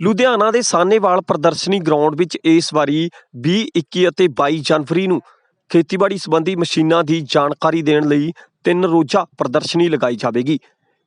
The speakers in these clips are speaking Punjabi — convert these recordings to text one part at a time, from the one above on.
ਲੁਧਿਆਣਾ ਦੇ ਸਾਨੇਵਾਲ ਪ੍ਰਦਰਸ਼ਨੀ ਗਰਾਊਂਡ ਵਿੱਚ ਇਸ ਵਾਰੀ 20 21 ਅਤੇ 22 ਜਨਵਰੀ ਨੂੰ ਖੇਤੀਬਾੜੀ ਸੰਬੰਧੀ ਮਸ਼ੀਨਾਂ ਦੀ ਜਾਣਕਾਰੀ ਦੇਣ ਲਈ ਤਿੰਨ ਰੋਜ਼ਾ ਪ੍ਰਦਰਸ਼ਨੀ ਲਗਾਈ ਜਾਵੇਗੀ।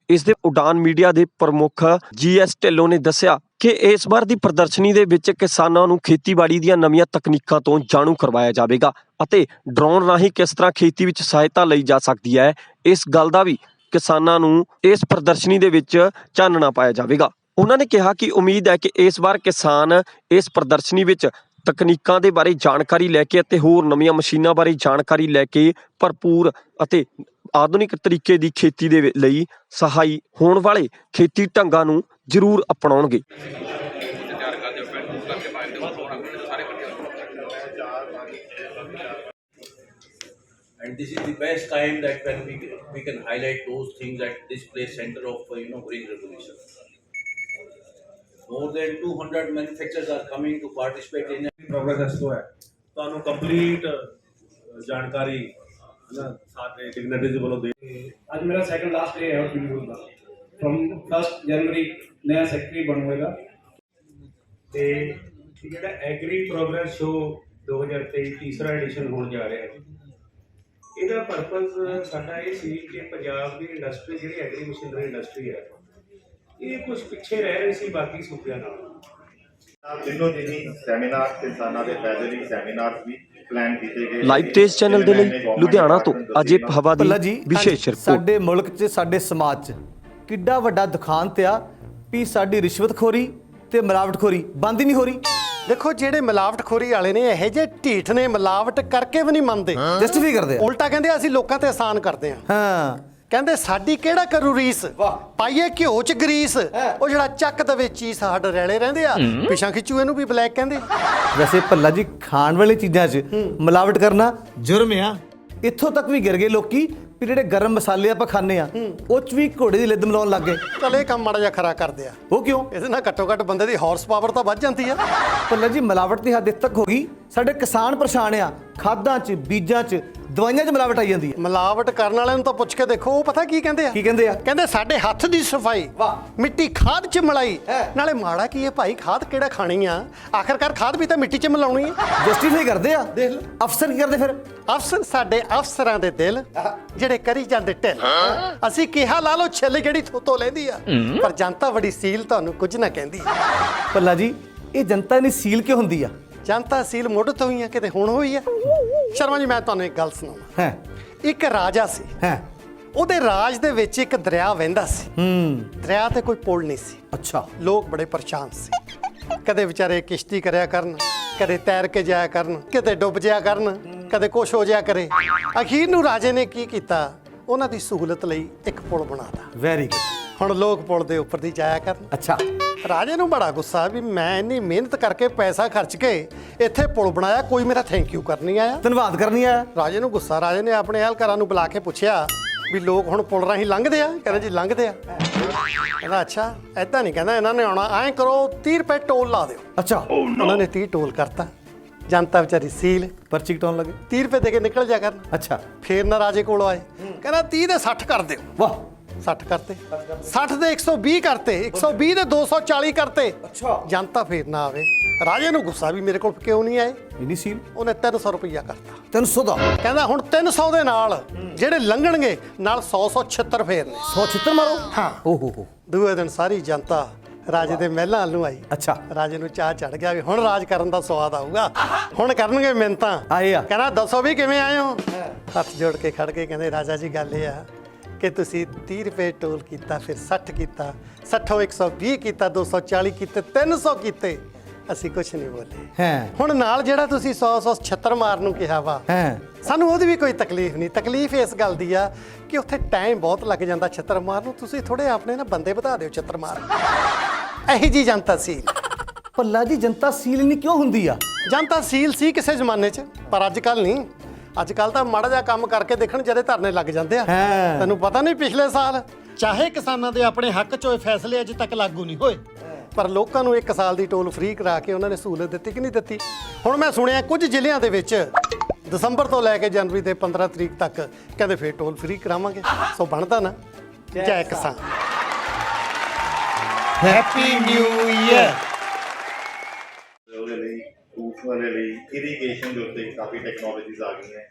ਇਸ ਦੇ ਉਡਾਨ ਮੀਡੀਆ ਦੇ ਪ੍ਰਮੁੱਖ ਜੀਐਸ ਢਿੱਲੋਂ ਨੇ ਦੱਸਿਆ ਕਿ ਇਸ ਵਾਰ ਦੀ ਪ੍ਰਦਰਸ਼ਨੀ ਦੇ ਵਿੱਚ ਕਿਸਾਨਾਂ ਨੂੰ ਖੇਤੀਬਾੜੀ ਦੀਆਂ ਨਵੀਆਂ ਤਕਨੀਕਾਂ ਤੋਂ ਜਾਣੂ ਕਰਵਾਇਆ ਜਾਵੇਗਾ ਅਤੇ ਡਰੋਨ ਰਾਹੀਂ ਕਿਸ ਤਰ੍ਹਾਂ ਖੇਤੀ ਵਿੱਚ ਸਹਾਇਤਾ ਲਈ ਜਾ ਸਕਦੀ ਹੈ, ਇਸ ਗੱਲ ਦਾ ਵੀ ਕਿਸਾਨਾਂ ਨੂੰ ਇਸ ਪ੍ਰਦਰਸ਼ਨੀ ਦੇ ਵਿੱਚ ਚਾਨਣਾ ਪਾਇਆ ਜਾਵੇਗਾ। ਉਹਨਾਂ ਨੇ ਕਿਹਾ ਕਿ ਉਮੀਦ ਹੈ ਕਿ ਇਸ ਵਾਰ ਕਿਸਾਨ ਇਸ ਪ੍ਰਦਰਸ਼ਨੀ ਵਿੱਚ ਤਕਨੀਕਾਂ ਦੇ ਬਾਰੇ ਜਾਣਕਾਰੀ ਲੈ ਕੇ ਅਤੇ ਹੋਰ ਨਵੀਆਂ ਮਸ਼ੀਨਾਂ ਬਾਰੇ ਜਾਣਕਾਰੀ ਲੈ ਕੇ ਭਰਪੂਰ ਅਤੇ ਆਧੁਨਿਕ ਤਰੀਕੇ ਦੀ ਖੇਤੀ ਦੇ ਲਈ ਸਹਾਈ ਹੋਣ ਵਾਲੇ ਖੇਤੀ ਢੰਗਾਂ ਨੂੰ ਜ਼ਰੂਰ ਅਪਣਾਉਣਗੇ। And this is the best time that when we we can highlight those things at this place center of, you know, green revolution. more than 200 manufacturers are coming to participate in progress has ਹੋਇਆ ਤੁਹਾਨੂੰ ਕੰਪਲੀਟ ਜਾਣਕਾਰੀ ਇਹਦਾ ਪਰਪਸ ਸਾਡਾ ਇਹ ਸੀ ਕਿ ਪੰਜਾਬ ਦੀ ਇੰਡਸਟਰੀ ਜਿਹੜੀ ਐਗਰੀ ਇੰਡਸਟਰੀ ਹੈ ਇਹ ਕੁਝ ਪਿੱਛੇ ਰਹਿ ਰਹੀ ਸੀ ਬਾਕੀ ਸੂਬਿਆਂ ਨਾਲੋਂ। ਤਿੰਨੋਂ ਦਿਨੀ ਸੈਮੀਨਾਰ ਕਿਸਾਨਾਂ ਦੇ ਫਾਇਦੇ ਲਈ ਸੈਮੀਨਾਰ ਵੀ ਪਲਾਨ ਕੀਤੇ ਗਏ। ਲਾਈਵ ਤੇਜ਼ ਚੈਨਲ ਦੇ ਲਈ ਲੁਧਿਆਣਾ ਤੋਂ ਅਜੇ ਹਵਾ ਦੀ ਵਿਸ਼ੇਸ਼ ਰਿਪੋਰਟ ਸਾਡੇ ਮੁਲਕ 'ਚ ਸਾਡੇ ਸਮਾਜ 'ਚ ਕਿੱਡਾ ਵੱਡਾ ਦੁਖਾਂਤ ਆ ਵੀ ਸਾਡੀ ਰਿਸ਼ਵਤਖੋਰੀ ਤੇ ਮਿਲਾਵਟਖੋਰੀ ਬੰਦ ਹੀ ਨਹੀਂ ਹੋ ਰਹੀ। ਦੇਖੋ ਜਿਹੜੇ ਮਿਲਾਵਟਖੋਰੀ ਵਾਲੇ ਨੇ ਇਹੋ ਜਿਹੇ ਢੀਠ ਨੇ ਮਿਲਾਵਟ ਕਰਕੇ ਵੀ ਨਹੀਂ ਮੰਨਦੇ। ਜਸਟਿਫਾਈ ਕਰਦੇ ਆ। ਉਲਟਾ ਕਹਿੰਦੇ ਅਸੀਂ ਲੋਕਾਂ ਤੇ ਆਸਾਨ ਕਰਦੇ ਆ। ਹਾਂ। ਕਹਿੰਦੇ ਸਾਡੀ ਕਿਹੜਾ ਕਰੂ ਰੀਸ? ਪਾਈਏ ਘਿਓ ਚ ਗਰੀਸ। ਉਹ ਜਿਹੜਾ ਚੱਕ ਦਵੇ ਚੀਜ਼ ਸਾਡ ਰੈਲੇ ਰਹਿੰਦੇ ਆ। ਪਿਛਾਂ ਖਿੱਚੂ ਇਹਨੂੰ ਵੀ ਬਲੈਕ ਕਹਿੰਦੇ। ਵੈਸੇ ਭੱਲਾ ਜੀ ਖਾਣ ਵਾਲੀ ਚੀਜ਼ਾਂ 'ਚ ਮਿਲਾਵਟ ਕਰਨਾ ਜੁਰਮ ਆ। ਇੱਥੋਂ ਤੱਕ ਵੀ ਗਿਰ ਗਏ ਲੋਕੀ ਵੀ ਜਿਹੜੇ ਗਰਮ ਮਸਾਲੇ ਆਪਾਂ ਖਾਂਦੇ ਆ ਉਹ 'ਚ ਵੀ ਘੋੜੇ ਦੀ ਲਿੱਦ ਮਿਲਾਉਣ ਲੱਗ ਗਏ। ਚਲ ਇਹ ਕੰਮ ਮਾੜਾ ਜਿਹਾ ਖਰਾ ਕਰਦੇ ਆ। ਉਹ ਕਿਉਂ? ਇਹਦੇ ਨਾਲ ਘੱਟੋ ਘੱਟ ਬੰਦੇ ਦੀ ਹਾਰਸ ਪਾਵਰ ਤਾਂ ਵੱਧ ਜਾਂਦੀ ਆ। ਭੱਲਾ ਜੀ ਮਿਲਾਵਟ ਦੀ ਹੱਦ ਇੱਥੇ ਤੱਕ ਹੋ ਗਈ। ਸਾਡੇ ਕਿਸਾਨ ਪਰੇਸ਼ਾਨ ਆ। ਖਾਦਾਂ 'ਚ ਬੀਜਾਂ 'ਚ ਦਵਾਈਆਂ 'ਚ ਮਿਲਾਵਟ ਆਈ ਜਾਂਦੀ ਹੈ। ਮਿਲਾਵਟ ਕਰਨ ਵਾਲਿਆਂ ਨੂੰ ਤਾਂ ਪੁੱਛ ਕੇ ਦੇਖੋ ਉਹ ਪਤਾ ਕੀ ਕਹਿੰਦੇ ਆ? ਕੀ ਕਹਿੰਦੇ ਆ? ਕਹਿੰਦੇ ਸਾਡੇ ਹੱਥ ਦੀ ਸਫ਼ਾਈ ਮਿੱਟੀ ਖਾਦ ਚ ਮਲਾਈ। ਨਾਲੇ ਮਾੜਾ ਕੀ ਹੈ ਭਾਈ ਖਾਦ ਕਿਹੜਾ ਖਾਣੀ ਆ? ਆਖਰਕਾਰ ਖਾਦ ਵੀ ਤਾਂ ਮਿੱਟੀ ਚ ਮਿਲਾਉਣੀ ਹੈ ਜਸਟਿਫਾਈ ਕਰਦੇ ਆ? ਦੇਖ ਲੈ ਅਫਸਰ ਕੀ ਕਰਦੇ ਫਿਰ? ਅਫਸਰ ਸਾਡੇ ਅਫਸਰਾਂ ਦੇ ਦਿਲ ਜਿਹੜੇ ਕਰੀ ਜਾਂਦੇ ਢਿੱਲ। ਅਸੀਂ ਕਿਹਾ ਲਾ ਲੋ ਛਿੱਲ ਜਿਹੜੀ ਥੋਤੋਂ ਲੈਂਦੀ ਆ। ਪਰ ਜਨਤਾ ਬੜੀ ਸੀਲ ਤੁਹਾਨੂੰ ਕੁਝ ਨਾ ਕਹਿੰਦੀ। ਭੱਲਾ ਜੀ ਇਹ ਜਨਤਾ ਦੀ ਸੀਲ ਕਿਉਂ ਹੁੰਦੀ ਆ? ਜਨਤਾ ਸੀਲ ਮੁੱਢ ਤੋਂ ਹੀ ਆ ਕਿਤੇ ਹੁਣ ਹੋਈ ਆ। ਸ਼ਰਮਾ ਜੀ ਮੈਂ ਤੁਹਾਨੂੰ ਇੱਕ ਗੱਲ ਸੁਣਾਵਾਂ। ਹੈ। ਇੱਕ ਰਾਜਾ ਸੀ। ਹੈ। ਉਹਦੇ ਰਾਜ ਦੇ ਵਿੱਚ ਇੱਕ ਦਰਿਆ ਵਹਿੰਦਾ ਸੀ। ਹੂੰ। ਦਰਿਆ ਤੇ ਕੋਈ ਪੁਲ ਨਹੀਂ ਸੀ। ਅੱਛਾ। ਲੋਕ ਬੜੇ ਪਰੇਸ਼ਾਨ ਸੀ। ਕਦੇ ਵਿਚਾਰੇ ਕਿਸ਼ਤੀ ਕਰਿਆ ਕਰਨ ਕਦੇ ਤੈਰ ਕੇ ਜਾਇਆ ਕਰਨ ਕਿਤੇ ਡੁੱਬ ਜਾਇਆ ਕਰਨ ਕਦੇ ਕੁਛ ਹੋ ਜਾਇਆ ਕਰੇ। ਅਖੀਰ ਨੂੰ ਰਾਜੇ ਨੇ ਕੀ ਕੀਤਾ? ਉਹਨਾਂ ਦੀ ਸਹੂਲਤ ਲਈ ਇੱਕ ਪੁਲ ਬਣਾਤਾ ਵੈਰੀ ਗੁੱਡ ਹੁਣ ਲੋਕ ਪੁਲ ਦੇ ਉੱਪਰ ਦੀ ਜਾਇਆ ਕਰਨ। ਅੱਛਾ। ਰਾਜੇ ਨੂੰ ਬੜਾ ਗੁੱਸਾ ਵੀ ਮੈਂ ਇੰਨੀ ਮਿਹਨਤ ਕਰਕੇ ਪੈਸਾ ਖਰਚ ਕੇ ਇੱਥੇ ਪੁਲ ਬਣਾਇਆ ਕੋਈ ਮੇਰਾ ਥੈਂਕ ਯੂ ਕਰਨੀ ਆਇਆ। ਧੰਨਵਾਦ ਕਰਨੀ ਆ ਰਾਜੇ ਨੂੰ ਗੁੱਸਾ ਰਾਜੇ ਨੇ ਆਪਣੇ ਅਹਿਲਕਾਰਾਂ ਨੂੰ ਬੁਲਾ ਕੇ ਪੁੱਛਿਆ ਵੀ ਲੋਕ ਹੁਣ ਪੁਲ ਰਾਹੀਂ ਲੰਘਦੇ ਆ? ਕਹਿੰਦੇ ਜੀ ਲੰਘਦੇ ਆ। ਕਹਿੰਦਾ ਅੱਛਾ ਐਦਾਂ ਨਹੀਂ ਕਹਿੰਦਾ ਇਹਨਾਂ ਨੇ ਆਉਣਾ ਐਂ ਕਰੋ 30 ਰੁਪਏ ਟੋਲ ਲਾ ਦਿਓ। ਅੱਛਾ। ਉਹਨਾਂ ਨੇ 30 ਟੋਲ ਕਰਤਾ। ਜਨਤਾ ਵਿਚਾਰੀ ਸੀਲ। ਪਰਚੀ ਕਟਾਉਣ ਲੱਗੇ। 30 ਰੁਪਏ ਦੇ ਕੇ ਨਿਕਲ ਜਾ ਕਰਨ। ਅੱਛਾ। ਫੇਰ ਨਾ ਰਾਜੇ ਕੋਲ ਆਏ। ਕਹਿੰਦਾ 30 ਦੇ 60 ਕਰ ਦਿਓ। ਵਾਹ। 60 ਕਰਤੇ। 60 ਦੇ 120 ਕਰਤੇ 120 ਦੇ 240 ਕਰਤੇ। ਅੱਛਾ। ਜਨਤਾ ਫੇਰ ਨਾ ਆਵੇ। ਰਾਜੇ ਨੂੰ ਗੁੱਸਾ ਵੀ ਮੇਰੇ ਕੋਲ ਕਿਉਂ ਨਹੀਂ ਆਏ? ਇਨੀ ਸੀਲ? ਉਹਨੇ 300 ਰੁਪਈਆ ਕਰਤਾ। 300 ਦਾ? ਕਹਿੰਦਾ ਹੁਣ 300 ਦੇ ਨਾਲ ਜਿਹੜੇ ਲੰਘਣਗੇ ਨਾਲ 100 176 ਫੇਰ ਨੇ। 100 ਛਿੱਤਰ ਮਾਰੋ? ਹਾਂ। ਓ ਹੋ ਹੋ। ਦੂਏ ਦਿਨ ਸਾਰੀ ਜਨਤਾ ਰਾਜੇ ਦੇ ਮਹਿਲਾਂ ਵੱਲ ਨੂੰ ਆਈ। ਅੱਛਾ। ਰਾਜੇ ਨੂੰ ਚਾਹ ਚੜ ਗਿਆ ਵੀ ਹੁਣ ਰਾਜ ਕਰਨ ਦਾ ਸਵਾਦ ਆਊਗਾ। ਹੁਣ ਕਰਨਗੇ ਮਿੰਤਾਂ ਆਏ ਆ। ਕਹਿੰਦਾ ਦੱਸੋ ਵੀ ਕਿਵੇਂ ਆਏ ਹੋ? ਹੱਥ ਜੋੜ ਕੇ ਖੜ ਕੇ ਕਹਿੰਦੇ ਰਾਜਾ ਜੀ ਗੱਲ ਇਹ ਆ ਕਿ ਤੁਸੀਂ 30 ਰੁਪਏ ਟੋਲ ਕੀਤਾ ਫਿਰ 60 ਕੀਤਾ 60 120 ਕੀਤਾ 240 ਕੀਤੇ 300 ਕੀਤੇ ਅਸੀਂ ਕੁਝ ਨਹੀਂ ਬੋਲੇ। ਹੈ। ਹੁਣ ਨਾਲ ਜਿਹੜਾ ਤੁਸੀਂ 100 176 ਮਾਰਨ ਨੂੰ ਕਿਹਾ ਵਾ ਹੈ। ਸਾਨੂੰ ਉਹਦੀ ਵੀ ਕੋਈ ਤਕਲੀਫ ਨਹੀਂ। ਤਕਲੀਫ ਇਸ ਗੱਲ ਦੀ ਆ ਕਿ ਉੱਥੇ ਟਾਈਮ ਬਹੁਤ ਲੱਗ ਜਾਂਦਾ ਛੱਤਰ ਮਾਰਨ। ਨੂੰ ਤੁਸੀਂ ਥੋੜੇ ਆਪਣੇ ਨਾ ਬੰਦੇ ਵਧਾ ਦਿਓ ਛੱਤਰ ਮਾਰਨ ਇਹੀ ਜੀ ਜਨਤਾ ਸੀ। ਭੱਲਾ ਜੀ ਜਨਤਾ ਸੀਲ ਨਹੀਂ ਕਿਉਂ ਹੁੰਦੀ ਆ? ਜਨਤਾ ਸੀਲ ਸੀ ਕਿਸੇ ਜ਼ਮਾਨੇ 'ਚ ਪਰ ਅੱਜ ਕੱਲ ਨਹੀਂ। ਅੱਜ ਕੱਲ ਤਾਂ ਮਾੜਾ ਜਿਹਾ ਕੰਮ ਕਰਕੇ ਦੇਖਣ ਜਦੇ ਧਰਨੇ ਲੱਗ ਜਾਂਦੇ ਆ। ਹੈਂ। ਤੈਨੂੰ ਪਤਾ ਨਹੀਂ ਪਿਛਲੇ ਸਾਲ ਚਾਹੇ ਕਿਸਾਨਾਂ ਦੇ ਆਪਣੇ ਹੱਕ 'ਚ ਹੋਏ ਫੈਸਲੇ ਅਜੇ ਤੱਕ ਲਾਗੂ ਨਹੀਂ ਹੋਏ। ਪਰ ਲੋਕਾਂ ਨੂੰ ਇੱਕ ਸਾਲ ਦੀ ਟੋਲ ਫ੍ਰੀ ਕਰਾ ਕੇ ਉਹਨਾਂ ਨੇ ਸਹੂਲਤ ਦਿੱਤੀ ਕਿ ਨਹੀਂ ਦਿੱਤੀ? ਹੁਣ ਮੈਂ ਸੁਣਿਆ ਕੁਝ ਜ਼ਿਲ੍ਹਿਆਂ ਦੇ ਵਿੱਚ ਦਸੰਬਰ ਤੋਂ ਲੈ ਕੇ ਜਨਵਰੀ ਦੇ 15 ਤਰੀਕ ਤੱਕ ਕਹਿੰਦੇ ਫੇਰ ਟੋਲ ਫ੍ਰੀ ਕਰਾਵਾਂਗੇ। ਸੋ ਬਣਦਾ ਨਾ। ਜੈ ਕਿਸਾਨ। ਹੈਪੀ ਨਿਊ ਇਅਰ ਵਾਲੇ ਲਈ ਇਰੀਗੇਸ਼ਨ ਦੇ ਉੱਤੇ ਕਾਫੀ ਟੈਕਨੋਲੋਜੀਜ਼ ਆ ਗਈਆਂ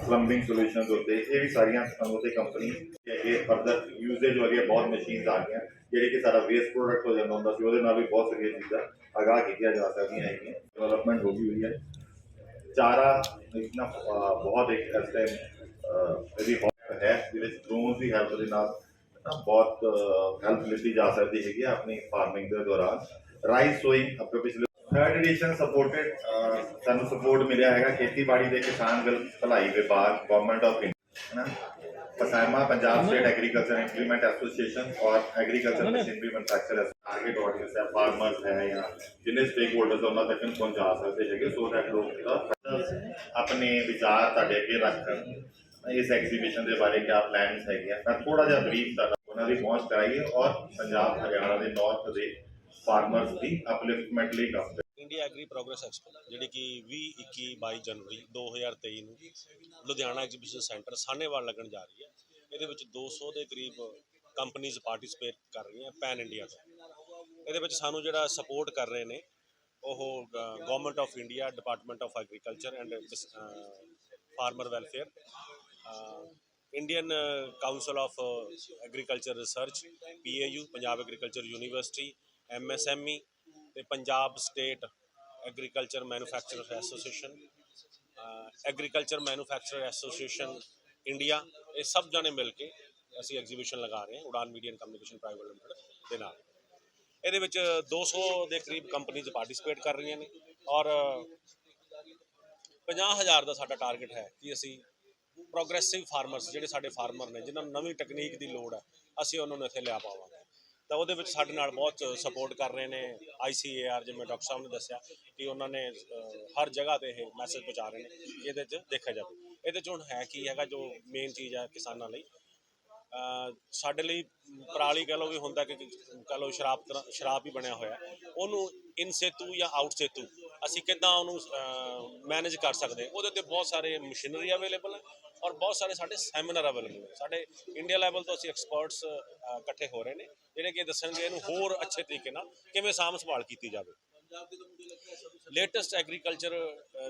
ਪਲੰਬਿੰਗ ਸੋਲੂਸ਼ਨ ਦੇ ਉੱਤੇ ਇਹ ਵੀ ਸਾਰੀਆਂ ਉਹਦੇ ਕੰਪਨੀ ਅੱਗੇ ਫਰਦਰ ਯੂਜ਼ੇਜ ਵਾਲੀਆਂ ਬਹੁਤ ਮਸ਼ੀਨਸ ਆ ਗਈਆਂ ਜਿਹੜੇ ਕਿ ਸਾਡਾ ਵੇਸਟ ਪ੍ਰੋਡਕਟ ਹੋ ਜਾਂਦਾ ਹੁੰਦਾ ਸੀ ਉਹਦੇ ਨਾਲ ਵੀ ਬਹੁਤ ਸਾਰੀਆਂ ਚੀਜ਼ਾਂ ਅਗਾਹ ਕੀਤੀਆਂ ਜਾ ਸਕਦੀਆਂ ਹੈਗੀਆਂ ਡਿਵੈਲਪਮੈਂਟ ਹੋ ਗਈ ਹੋਈ ਹੈ ਚਾਰਾ ਇਤਨਾ ਅਹ, ਬਹੁਤ ਇੱਕ ਇਸ ਟਾਈਮ ਇਹਦੀ help ਹੈ ਜਿਹਦੇ ਵਿੱਚ ਡਰੋਨ ਦੀ ਹੈਲਪ ਦੇ ਨਾਲ ਨਾ ਬਹੁਤ ਹੈਲਪ ਲਿੱਤੀ ਜਾ ਸਕਦੀ ਹੈਗੀ ਹੈ ਆਪਣੀ ਫਾਰਮਿੰਗ ਦੇ ਦੌਰਾਨ ਰਾਈਸ ਸੋਇੰਗ ਆਪਣੇ ਪਿਛਲੇ ਥਰਡ ਐਡੀਸ਼ਨ ਸਪੋਰਟਡ ਸਾਨੂੰ ਸਪੋਰਟ ਮਿਲਿਆ ਹੈਗਾ ਖੇਤੀਬਾੜੀ ਦੇ ਕਿਸਾਨ ਵਿਲ ਭਲਾਈ ਵਿਭਾਗ government of India ਪਸਾਇਮਾ Punjab state agriculture implement association ਔਰ agriculture machinery manufacturers target audience ਹੈ ਫਾਰਮਰਸ ਹੈ ਜਾਂ ਜਿੰਨੇ ਸਟੇਕ ਹੋਲਡਰਸ ਉਹਨਾਂ ਤੱਕ ਪਹੁੰਚਾ ਸਕਦੇ ਹੈਗੇ ਸੋ ਦੈਟ ਲੋਕ ਆਪਣੇ ਵਿਚਾਰ ਤੁਹਾਡੇ ਅੱਗੇ ਰੱਖਣ। ਇਸ ਐਗਜ਼ੀਬਿਸ਼ਨ ਦੇ ਬਾਰੇ ਕਿਆ ਪਲਾਨਸ ਹੈਗੇ ਆ ਮੈਂ ਥੋੜਾ ਜਿਹਾ ਬਰੀਫ ਤੁਹਾਡਾ ਉਹਨਾਂ ਦੀ ਪਹੁੰਚ ਕਰਾਈਏ ਔਰ ਪੰਜਾਬ ਹਰਿਆਣਾ ਦੇ ਨਾਰਥ ਦੇ ਫਾਰਮਰਸ ਦੀ ਅਪਲਿਫਟਮੈਂਟ ਲਈ ਕੰਮ ਕਰੀਏ। ਇੰਡੀਆ ਐਗਰੀ ਪ੍ਰੋਗਰੈਸ ਐਕਸਪੋ ਜਿਹੜੀ ਕਿ 20 21 22 ਜਨਵਰੀ 2023 ਨੂੰ ਲੁਧਿਆਣਾ ਐਗਜ਼ੀਬਿਸ਼ਨ ਸੈਂਟਰ ਸਾਹਨੇਵਾਲ ਲੱਗਣ ਜਾ ਰਹੀ ਹੈ ਇਹਦੇ ਵਿੱਚ 200 ਦੇ ਕਰੀਬ ਕੰਪਨੀਆਂ ਪਾਰਟਿਸਿਪੇਟ ਕਰ ਰਹੀਆਂ ਪੈਨ ਇੰਡੀਆ ਤੋਂ ਇਹਦੇ ਵਿੱਚ ਸਾਨੂੰ ਜਿਹੜਾ ਸਪੋਰਟ ਕਰ ਰਹੇ ਨੇ, ਉਹ government of India department of agriculture and farmer welfare Indian council of agriculture research PAU Punjab agriculture university MSME ਤੇ Punjab state agriculture manufacturer association agriculture manufacturer association India, ਇਹ ਸਭ ਜਣੇ ਮਿਲ ਕੇ ਅਸੀਂ ਐਗਜ਼ੀਬਿਸ਼ਨ ਲਗਾ ਰਹੇ ਹਾਂ Udaan media and communication private limited ਦੇ ਨਾਲ। ਇਹਦੇ ਵਿੱਚ 200 ਦੇ ਕਰੀਬ ਕੰਪਨੀਆਂ ਪਾਰਟਿਸਿਪੇਟ ਕਰ ਰਹੀਆਂ ਨੇ ਔਰ 50000 ਦਾ ਸਾਡਾ ਟਾਰਗੇਟ ਹੈ ਕਿ ਅਸੀਂ ਪ੍ਰੋਗਰੈਸਿਵ ਫਾਰਮਰਸ, ਜਿਹੜੇ ਸਾਡੇ ਫਾਰਮਰ ਨੇ, ਜਿਨ੍ਹਾਂ ਨੂੰ ਨਵੀਂ ਟੈਕਨੀਕ ਦੀ ਲੋੜ ਹੈ, ਅਸੀਂ ਉਹਨਾਂ ਨੂੰ ਇੱਥੇ ਲਿਆ ਪਾਵਾਂਗੇ। ਤਾਂ ਉਹਦੇ ਵਿੱਚ ਸਾਡੇ ਨਾਲ ਬਹੁਤ ਸਪੋਰਟ ਕਰ ਰਹੇ ਨੇ ਆਈਸੀਏਆਰ ਜਿਵੇਂ ਡਾਕਟਰ ਸਾਹਿਬ ਨੇ ਦੱਸਿਆ ਕਿ ਉਹਨਾਂ ਨੇ ਹਰ ਜਗ੍ਹਾ ਤੇ ਇਹ ਮੈਸੇਜ ਪਹੁੰਚਾ ਰਹੇ ਨੇ, ਇਹਦੇ 'ਚ ਦੇਖਿਆ ਜਾਵੇ। ਇਹਦੇ 'ਚ ਹੁਣ ਹੈ ਕੀ ਹੈਗਾ ਜੋ ਮੇਨ ਚੀਜ਼ ਹੈ ਕਿਸਾਨਾਂ ਲਈ। ਸਾਡੇ ਲਈ ਪਰਾਲੀ ਕਹ ਲਓ ਵੀ ਹੁੰਦਾ ਕਿ ਕਹ ਲਓ ਸ਼ਰਾਬ ਤਰ੍ਹਾਂ ਸ਼ਰਾਬ ਹੀ ਬਣਿਆ ਹੋਇਆ। ਉਹਨੂੰ ਇਨ ਸੇਤੂ ਜਾਂ ਆਊਟ ਸੇਤੂ ਅਸੀਂ ਕਿੱਦਾਂ ਉਹਨੂੰ ਮੈਨੇਜ ਕਰ ਸਕਦੇ? ਉਹਦੇ ਤੇ ਬਹੁਤ ਸਾਰੇ ਮਸ਼ੀਨਰੀ ਅਵੇਲੇਬਲ ਹੈ ਔਰ ਬਹੁਤ ਸਾਰੇ ਸਾਡੇ ਸੈਮੀਨਾਰ ਅਵੇਲੇਬਲ ਨੇ। ਸਾਡੇ ਇੰਡੀਆ ਲੈਵਲ ਤੋਂ ਅਸੀਂ ਐਕਸਪਰਟਸ ਇਕੱਠੇ ਹੋ ਰਹੇ ਨੇ, ਜਿਹੜੇ ਕਿ ਦੱਸਣਗੇ ਇਹਨੂੰ ਹੋਰ ਅੱਛੇ ਤਰੀਕੇ ਨਾਲ ਕਿਵੇਂ ਸਾਂਭ ਸੰਭਾਲ ਕੀਤੀ ਜਾਵੇ। ਲੇਟੈਸਟ ਐਗਰੀਕਲਚਰ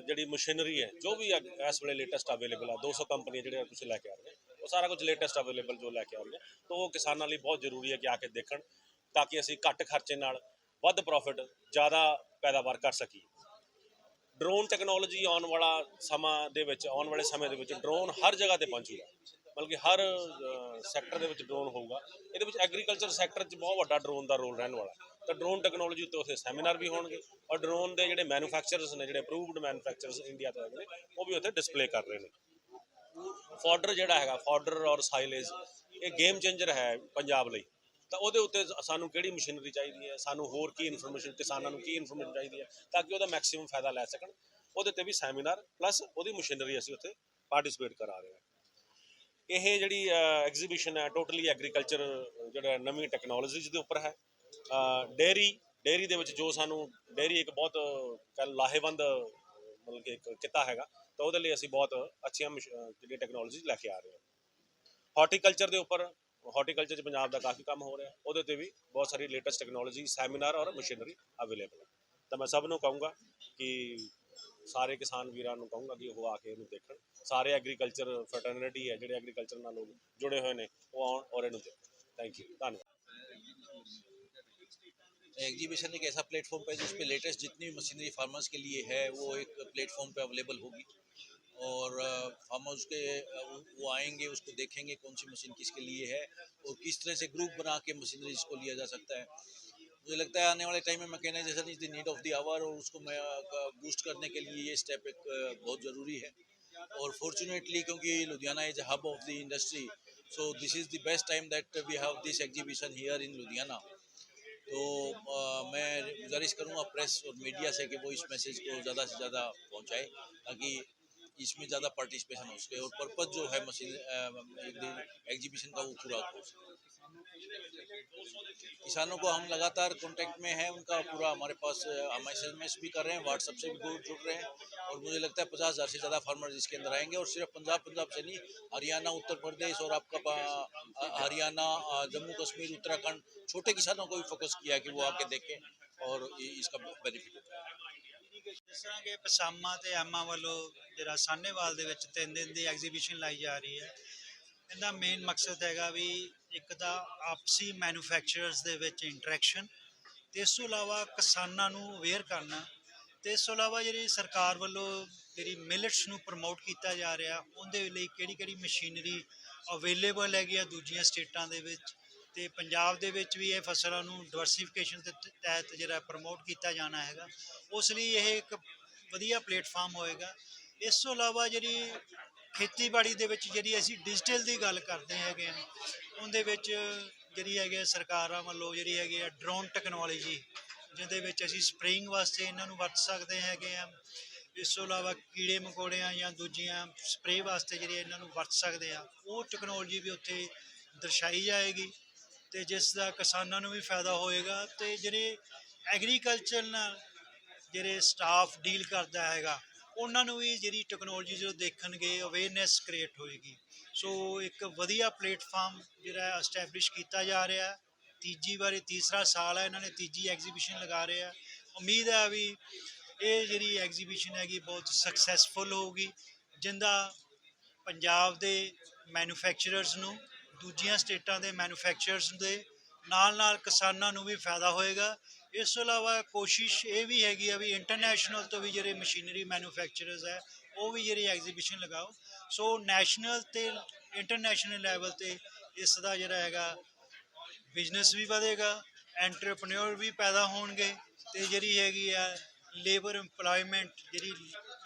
ਜਿਹੜੀ ਮਸ਼ੀਨਰੀ ਹੈ, ਜੋ ਵੀ ਇਸ ਵੇਲੇ ਲੇਟੈਸਟ ਅਵੇਲੇਬਲ ਆ 200 ਕੰਪਨੀਆਂ ਜਿਹੜੀਆਂ ਤੁਸੀਂ ਲੈ ਕੇ ਆ ਰਹੇ ਹੋ, ਉਹ ਸਾਰਾ ਕੁਝ ਲੇਟੈਸਟ ਅਵੇਲੇਬਲ ਜੋ ਲੈ ਕੇ ਆ ਰਹੇ ਤਾਂ ਉਹ ਕਿਸਾਨਾਂ ਲਈ ਬਹੁਤ ਜ਼ਰੂਰੀ ਹੈ ਕਿ ਆ ਕੇ ਦੇਖਣ, ਤਾਂ ਕਿ ਅਸੀਂ ਘੱਟ ਖਰਚੇ ਨਾਲ ਵੱਧ ਪ੍ਰੋਫਿਟ ਜ਼ਿਆਦਾ ਪੈਦਾਵਾਰ ਕਰ ਸਕੀਏ। ਡਰੋਨ ਟੈਕਨੋਲੋਜੀ ਆਉਣ ਵਾਲਾ ਸਮਾਂ ਦੇ ਵਿੱਚ, ਆਉਣ ਵਾਲੇ ਸਮੇਂ ਦੇ ਵਿੱਚ ਡਰੋਨ ਹਰ ਜਗ੍ਹਾ ਤੇ ਪਹੁੰਚੂਗਾ। ਬਲਕਿ ਹਰ ਸੈਕਟਰ ਦੇ ਵਿੱਚ ਡਰੋਨ ਹੋਊਗਾ। ਇਹਦੇ ਵਿੱਚ ਐਗਰੀਕਲਚਰ ਸੈਕਟਰ 'ਚ ਬਹੁਤ ਵੱਡਾ ਡਰੋਨ ਦਾ ਰੋਲ ਰਹਿਣ ਵਾਲਾ। ਤਾਂ ਡਰੋਨ ਟੈਕਨੋਲੋਜੀ ਉੱਤੇ ਉੱਥੇ ਸੈਮੀਨਾਰ ਵੀ ਹੋਣਗੇ ਔਰ ਡਰੋਨ ਦੇ ਜਿਹੜੇ ਮੈਨੂਫੈਕਚਰਰਸ ਨੇ, ਜਿਹੜੇ ਅਪਰੂਵਡ ਮੈਨੂਫੈਕਚਰਰਸ ਇੰਡੀਆ ਤੋਂ ਹੈਗੇ ਨੇ, ਉਹ ਵੀ ਉੱਥੇ ਡਿਸਪਲੇ ਕਰ ਰਹੇ ਨੇ। ਫਾਡਰ ਜਿਹੜਾ ਹੈਗਾ, ਫਾਡਰ ਔਰ ਸਾਈਲੇਜ ਇਹ ਗੇਮ ਚੇਂਜਰ ਹੈ ਪੰਜਾਬ ਲਈ। ਤਾਂ ਉਹਦੇ ਉੱਤੇ ਸਾਨੂੰ ਕਿਹੜੀ ਮਸ਼ੀਨਰੀ ਚਾਹੀਦੀ ਹੈ? ਸਾਨੂੰ ਹੋਰ ਕੀ ਇਨਫੋਰਮੇਸ਼ਨ ਕਿਸਾਨਾਂ ਨੂੰ ਕੀ ਇਨਫੋਰਮੇਸ਼ਨ ਚਾਹੀਦੀ ਹੈ? ਤਾਂ ਕਿ ਉਹਦਾ ਮੈਕਸਿਮਮ ਫਾਇਦਾ ਲੈ ਸਕਣ। ਉਹਦੇ ਤੇ ਵੀ ਸੈਮੀਨਾਰ ਪਲੱਸ ਉਹਦੀ ਮਸ਼ੀਨਰੀ ਅਸੀਂ ਉੱਥੇ ਪਾਰਟਿਸਿਪੇਟ ਕਰਾ ਰਹੇ ਹਾਂ। ਇਹ ਜਿਹੜੀ ਐਗਜ਼ੀਬਿਸ਼ਨ ਹੈ ਟੋਟਲੀ ਐਗਰੀਕਲਚਰ ਜਿਹੜਾ ਨਵੀਂ ਟੈਕਨੋਲੋਜੀਜ਼ ਦੇ ਉੱਪਰ ਹੈ ਡੇਰੀ ਡੇਰੀ ਦੇ ਵਿੱਚ ਜੋ ਸਾਨੂੰ ਡੇਰੀ ਇੱਕ ਬਹੁਤ ਕੱਲ ਲਾਹੇਵੰਦ, ਮਤਲਬ ਕਿ ਇੱਕ ਕਿੱਤਾ ਹੈਗਾ, ਤਾਂ ਉਹਦੇ ਲਈ ਅਸੀਂ ਬਹੁਤ ਅੱਛੀਆਂ ਮਸ਼- ਜਿਹੜੀਆਂ ਟੈਕਨੋਲੋਜੀ ਲੈ ਕੇ ਆ ਰਹੇ ਹਾਂ। ਹਾਰਟੀਕਲਚਰ ਦੇ ਉੱਪਰ ਹਾਰਟੀਕਲਚਰ 'ਚ ਪੰਜਾਬ ਦਾ ਕਾਫੀ ਕੰਮ ਹੋ ਰਿਹਾ ਉਹਦੇ ਤੇ ਵੀ ਬਹੁਤ ਸਾਰੀ ਲੇਟੈਸਟ ਟੈਕਨੋਲੋਜੀ ਸੈਮੀਨਾਰ ਔਰ ਮਸ਼ੀਨਰੀ ਅਵੇਲੇਬਲ ਹੈ ਤਾਂ ਮੈਂ ਸਭ ਨੂੰ ਕਹੂੰਗਾ ਕਿ ਸਾਰੇ ਕਿਸਾਨ ਵੀਰਾਂ ਨੂੰ ਕਹੂੰਗਾ ਕਿ ਉਹ ਆ ਕੇ ਇਹਨੂੰ ਦੇਖਣ ਸਾਰੇ ਐਗਰੀਕਲਚਰ ਫਰਟਰਨਿਟੀ ਹੈ ਜਿਹੜੇ ਐਗਰੀਕਲਚਰ ਨਾਲ ਲੋਕ ਜੁੜੇ ਹੋਏ ਨੇ ਉਹ ਆਉਣ ਔਰ ਇਹਨੂੰ ਦੇਖਣ ਥੈਂਕ ਯੂ ਧੰਨਵਾਦ एग्जीबिशन एक ऐसा प्लेटफॉर्म है जिस पे लेटेस्ट जितनी भी मशीनरी फार्मर्स के लिए है वो एक प्लेटफॉर्म पे अवेलेबल होगी और फार्मर्स के अ, वो आएँगे उसको देखेंगे कौन सी मशीन किसके लिए है और किस तरह से ग्रुप बना के मशीनरी को लिया जा सकता है। मुझे लगता है आने वाले टाइम में mechanization is the need of the hour और उसको मैं बूस्ट करने के लिए ये स्टेप एक बहुत ज़रूरी है। और फॉर्चुनेटली क्योंकि Ludhiana is hub of the industry so this is the best time that we have this exhibition here in Ludhiana. तो अ, मैं गुजारिश करूँगा प्रेस और मीडिया से कि वो इस मैसेज को ज़्यादा से ज़्यादा पहुँचाए ताकि इसमें ज़्यादा पार्टिसिपेशन हो सके और पर्पज़ जो है मशीन एग्जीबिशन का वो पूरा हो सके। किसानों को हम लगातार कांटेक्ट में हैं, उनका पूरा हमारे पास हम एस एम एस भी कर रहे हैं व्हाट्सएप से भी जुड़ रहे हैं और मुझे लगता है पचास हज़ार से ज़्यादा फार्मर्स इसके अंदर आएँगे और सिर्फ़ पंजाब पंजाब से नहीं, हरियाणा, उत्तर प्रदेश और आपका हरियाणा जम्मू, कश्मीर, उत्तराखंड छोटे किसानों को भी फोकस किया कि वो आके देखें और इसका बेनिफिट ਜਿਸ ਤਰ੍ਹਾਂ ਕਿ ਪਸਾਮਾ ਤੇ ਐਮਾ ਵੱਲੋਂ ਜਿਹੜਾ ਸਾਹਨੇਵਾਲ ਦੇ ਵਿੱਚ ਤਿੰਨ ਦਿਨ ਦੀ ਐਗਜ਼ੀਬਿਸ਼ਨ ਲਾਈ ਜਾ ਰਹੀ ਹੈ। ਇਹਦਾ ਮੇਨ ਮਕਸਦ ਹੈਗਾ ਵੀ ਇੱਕ ਤਾਂ ਆਪਸੀ ਮੈਨੂਫੈਕਚਰਰਸ ਦੇ ਵਿੱਚ ਇੰਟਰੈਕਸ਼ਨ ਤੇ ਇਸ ਤੋਂ ਇਲਾਵਾ ਕਿਸਾਨਾਂ ਨੂੰ ਅਵੇਅਰ ਕਰਨਾ ਤੇ ਇਸ ਤੋਂ ਇਲਾਵਾ ਜਿਹੜੀ ਸਰਕਾਰ ਵੱਲੋਂ ਜਿਹੜੀ ਮਿਲਟਸ ਨੂੰ ਪ੍ਰਮੋਟ ਕੀਤਾ ਜਾ ਰਿਹਾ, ਉਹਦੇ ਲਈ ਕਿਹੜੀ ਕਿਹੜੀ ਮਸ਼ੀਨਰੀ ਅਵੇਲੇਬਲ ਹੈਗੀ ਆ ਦੂਜੀਆਂ ਸਟੇਟਾਂ ਦੇ ਵਿੱਚ ਤੇ ਪੰਜਾਬ ਦੇ ਵਿੱਚ ਵੀ ਇਹ ਫਸਲਾਂ ਨੂੰ ਡਿਵਰਸੀਫਿਕੇਸ਼ਨ ਦੇ ਤਹਿਤ ਜਿਹੜਾ ਪ੍ਰਮੋਟ ਕੀਤਾ ਜਾਣਾ ਹੈਗਾ, ਉਸ ਲਈ ਇਹ ਇੱਕ ਵਧੀਆ ਪਲੇਟਫਾਰਮ ਹੋਏਗਾ। ਇਸ ਤੋਂ ਇਲਾਵਾ ਜਿਹੜੀ ਖੇਤੀਬਾੜੀ ਦੇ ਵਿੱਚ ਜਿਹੜੀ ਅਸੀਂ ਡਿਜੀਟਲ ਦੀ ਗੱਲ ਕਰਦੇ ਹੈਗੇ ਆ ਉਹਦੇ ਵਿੱਚ ਜਿਹੜੀ ਹੈਗੀ ਆ ਸਰਕਾਰਾਂ ਵੱਲੋਂ ਜਿਹੜੀ ਹੈਗੀ ਆ ਡਰੋਨ ਟੈਕਨੋਲੋਜੀ ਜਿਹਦੇ ਵਿੱਚ ਅਸੀਂ ਸਪਰੇਇੰਗ ਵਾਸਤੇ ਇਹਨਾਂ ਨੂੰ ਵਰਤ ਸਕਦੇ ਹੈਗੇ ਆ ਇਸ ਤੋਂ ਇਲਾਵਾ ਕੀੜੇ ਮਕੌੜਿਆਂ ਜਾਂ ਦੂਜੀਆਂ ਸਪਰੇਅ ਵਾਸਤੇ ਜਿਹੜੇ ਇਹਨਾਂ ਨੂੰ ਵਰਤ ਸਕਦੇ ਆ, ਉਹ ਟੈਕਨੋਲੋਜੀ ਵੀ ਉੱਥੇ ਦਰਸਾਈ ਜਾਏਗੀ। ਤੇ ਜਿਸ ਦਾ ਕਿਸਾਨਾਂ ਨੂੰ ਵੀ ਫਾਇਦਾ ਹੋਏਗਾ ਤੇ ਜਿਹੜੇ ਐਗਰੀਕਲਚਰ ਨਾਲ ਜਿਹੜੇ ਸਟਾਫ ਡੀਲ ਕਰਦਾ ਹੈਗਾ, ਉਹਨਾਂ ਨੂੰ ਵੀ ਜਿਹੜੀ ਟੈਕਨੋਲੋਜੀ ਜਦੋਂ ਦੇਖਣਗੇ ਅਵੇਅਰਨੈਸ ਕ੍ਰੀਏਟ ਹੋਏਗੀ। ਸੋ ਇੱਕ ਵਧੀਆ ਪਲੇਟਫਾਰਮ ਜਿਹੜਾ ਐਸਟੈਬਲਿਸ਼ ਕੀਤਾ ਜਾ ਰਿਹਾ ਤੀਜੀ ਵਾਰੀ, ਤੀਸਰਾ ਸਾਲ ਹੈ, ਇਹਨਾਂ ਨੇ ਤੀਜੀ ਐਗਜ਼ੀਬਿਸ਼ਨ ਲਗਾ ਰਹੇ ਆ। ਉਮੀਦ ਹੈ ਵੀ ਇਹ ਜਿਹੜੀ ਐਗਜ਼ੀਬਿਸ਼ਨ ਹੈਗੀ, ਬਹੁਤ ਸਕਸੈਸਫੁਲ ਹੋਊਗੀ, ਜਿੰਦਾ ਪੰਜਾਬ ਦੇ ਮੈਨੂਫੈਕਚਰਰਸ ਨੂੰ ਦੂਜੀਆਂ ਸਟੇਟਾਂ ਦੇ ਮੈਨੂਫੈਕਚਰਰਸ ਦੇ ਨਾਲ ਨਾਲ ਕਿਸਾਨਾਂ ਨੂੰ ਵੀ ਫਾਇਦਾ ਹੋਏਗਾ। ਇਸ ਤੋਂ ਇਲਾਵਾ ਕੋਸ਼ਿਸ਼ ਇਹ ਵੀ ਹੈਗੀ ਆ ਵੀ ਇੰਟਰਨੈਸ਼ਨਲ ਤੋਂ ਵੀ ਜਿਹੜੇ ਮਸ਼ੀਨਰੀ ਮੈਨੂਫੈਕਚਰਰਸ ਹੈ, ਉਹ ਵੀ ਜਿਹੜੀ ਐਗਜ਼ੀਬਿਸ਼ਨ ਲਗਾਓ। ਸੋ ਨੈਸ਼ਨਲ ਤੇ ਇੰਟਰਨੈਸ਼ਨਲ ਲੈਵਲ ਤੇ ਇਸ ਦਾ ਜਿਹੜਾ ਹੈਗਾ ਬਿਜ਼ਨਸ ਵੀ ਵਧੇਗਾ ਐਂਟਰਪ੍ਰੈਨਿਓਰ ਵੀ ਪੈਦਾ ਹੋਣਗੇ ਤੇ ਜਿਹੜੀ ਹੈਗੀ ਆ ਲੇਬਰ ਏਮਪਲੋਇਮੈਂਟ ਜਿਹੜੀ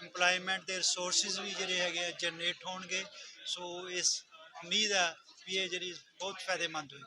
ਏਮਪਲੋਇਮੈਂਟ ਦੇ ਰਿਸੋਰਸਿਸ ਵੀ ਜਿਹੜੇ ਹੈਗੇ ਆ ਜਨਰੇਟ ਹੋਣਗੇ। ਸੋ ਇਸ ਉਮੀਦ ਆ ਵੀ ਇਹ ਜਿਹੜੀ ਬਹੁਤ ਫਾਇਦੇਮੰਦ ਹੋਈ।